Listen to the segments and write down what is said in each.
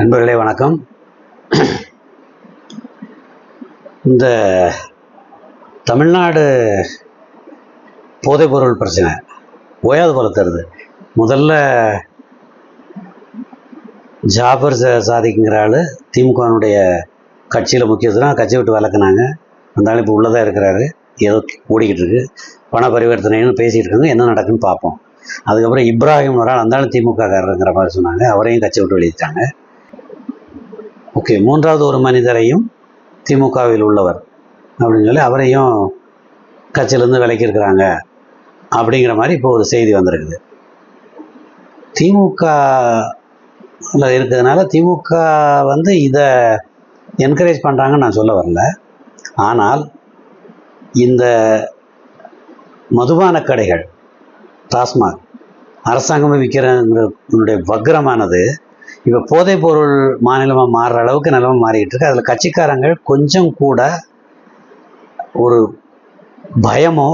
நண்பர்களே வணக்கம். இந்த தமிழ்நாடு போதைப்பொருள் பிரச்சனை ஓயாது போல தருது முதல்ல ஜாபர் சாதிக்குங்கிற ஆள் திமுகனுடைய கட்சியில் முக்கியத்துவம் கட்சி விட்டு விளக்குனாங்க அந்த இப்போ உள்ளதாக இருக்கிறாரு. ஏதோ ஓடிக்கிட்டு இருக்கு. பண பரிவர்த்தனைன்னு பேசிகிட்டு இருக்காங்க. என்ன நடக்குன்னு பார்ப்போம். அதுக்கப்புறம் இப்ராஹிம் ஒரு ஆள் அந்தாலும் திமுக காரருங்கிற மாதிரி சொன்னாங்க. அவரையும் கட்சி விட்டு வெளியிட்டாங்க. ஓகே மூன்றாவது ஒரு மனிதரையும் திமுகவில் உள்ளவர் அப்படின்னு சொல்லி அவரையும் கட்சியிலேருந்து விலக்கி இருக்கிறாங்க அப்படிங்கிற மாதிரி இப்போ ஒரு செய்தி வந்திருக்குது. திமுக இருக்கிறதுனால திமுக வந்து இதை என்கரேஜ் பண்ணுறாங்கன்னு நான் சொல்ல வரல. ஆனால் இந்த மதுபான கடைகள் டாஸ்மாக் அரசாங்கமே விற்கிறனுடைய வக்ரமானது இப்போ போதைப் பொருள் மாநிலமாக மாறுற அளவுக்கு நிலமை மாறிக்கிட்டு இருக்கு. அதில் கட்சிக்காரங்கள் கொஞ்சம் கூட ஒரு பயமோ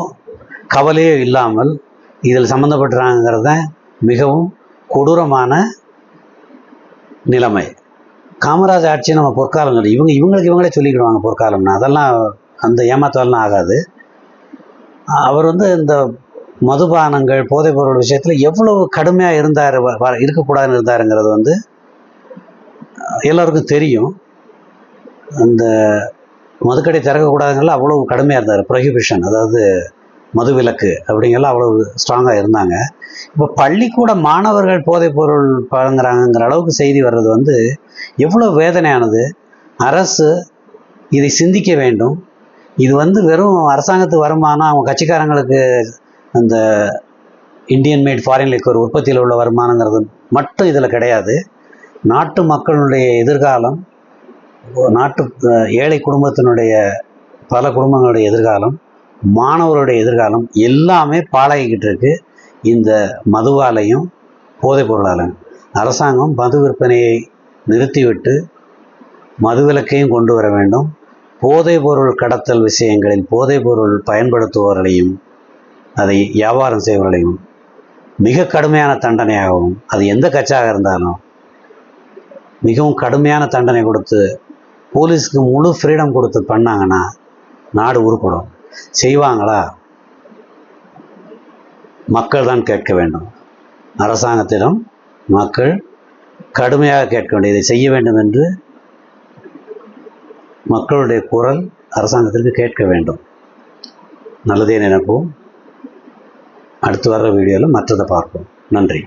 கவலையோ இல்லாமல் இதில் சம்மந்தப்பட்டுறாங்கிறத மிகவும் கொடூரமான நிலைமை. காமராஜ் ஆட்சி நம்ம பொற்காலம் இவங்க இவங்களுக்கு இவங்களே சொல்லிக்கிடுவாங்க பொற்காலம்னு. அதெல்லாம் அந்த ஏமாத்தலாம் ஆகாது. அவர் வந்து இந்த மதுபானங்கள் போதைப்பொருள் விஷயத்தில் எவ்வளவு கடுமையாக இருந்தார் இருக்கக்கூடாதுன்னு இருந்தாருங்கிறது வந்து எல்லாருக்கும் தெரியும். அந்த மதுக்கடை திறக்கக்கூடாதுங்கலாம் அவ்வளவு கடுமையாக இருந்தார். ப்ரொஹிபிஷன் அதாவது மது விலக்கு அப்படிங்கெல்லாம் அவ்வளவு ஸ்ட்ராங்காக இருந்தாங்க. இப்போ பள்ளிக்கூட மாணவர்கள் போதைப் பொருள் பழங்குறாங்கங்கிற அளவுக்கு செய்தி வர்றது வந்து எவ்வளோ வேதனையானது. அரசு இதை சிந்திக்க வேண்டும். இது வந்து வெறும் அரசாங்கத்துக்கு வருமானம் அவங்க கட்சிக்காரங்களுக்கு அந்த இந்தியன் மேட் ஃபாரின் லிக்கர் உற்பத்தியில் உள்ள வருமானங்கிறது மட்டும் இதில் கிடையாது. நாட்டு மக்களுடைய எதிர்காலம் நாட்டு ஏழை குடும்பத்தினுடைய பல குடும்பங்களுடைய எதிர்காலம் மாணவருடைய எதிர்காலம் எல்லாமே பாழகிக்கிட்டு இருக்கு. இந்த மதுவாலையும் போதைப் பொருளாலையும். அரசாங்கம் மது விற்பனையை நிறுத்திவிட்டு மதுவிலக்கையும் கொண்டு வர வேண்டும். போதைப் பொருள் கடத்தல் விஷயங்களில் போதைப் பொருள் பயன்படுத்துபவர்களையும் அதை வியாபாரம் செய்பவர்களையும் மிக கடுமையான தண்டனையாகவும் அது எந்த கட்சியாக இருந்தாலும் மிகவும் கடுமையான தண்டனை கொடுத்து போலீஸ்க்கு முழு ஃப்ரீடம் கொடுத்து பண்ணாங்கன்னா நாடு உருப்படும். செய்வாங்களா? மக்கள் தான் கேட்க வேண்டும். அரசாங்கத்திடம் மக்கள் கடுமையாக கேட்க வேண்டும். இதை செய்ய வேண்டும் என்று மக்களுடைய குரல் அரசாங்கத்திற்கு கேட்க வேண்டும். நல்லதே நினைப்போம். அடுத்து வர்ற வீடியோவில் மற்றதை பார்ப்போம். நன்றி.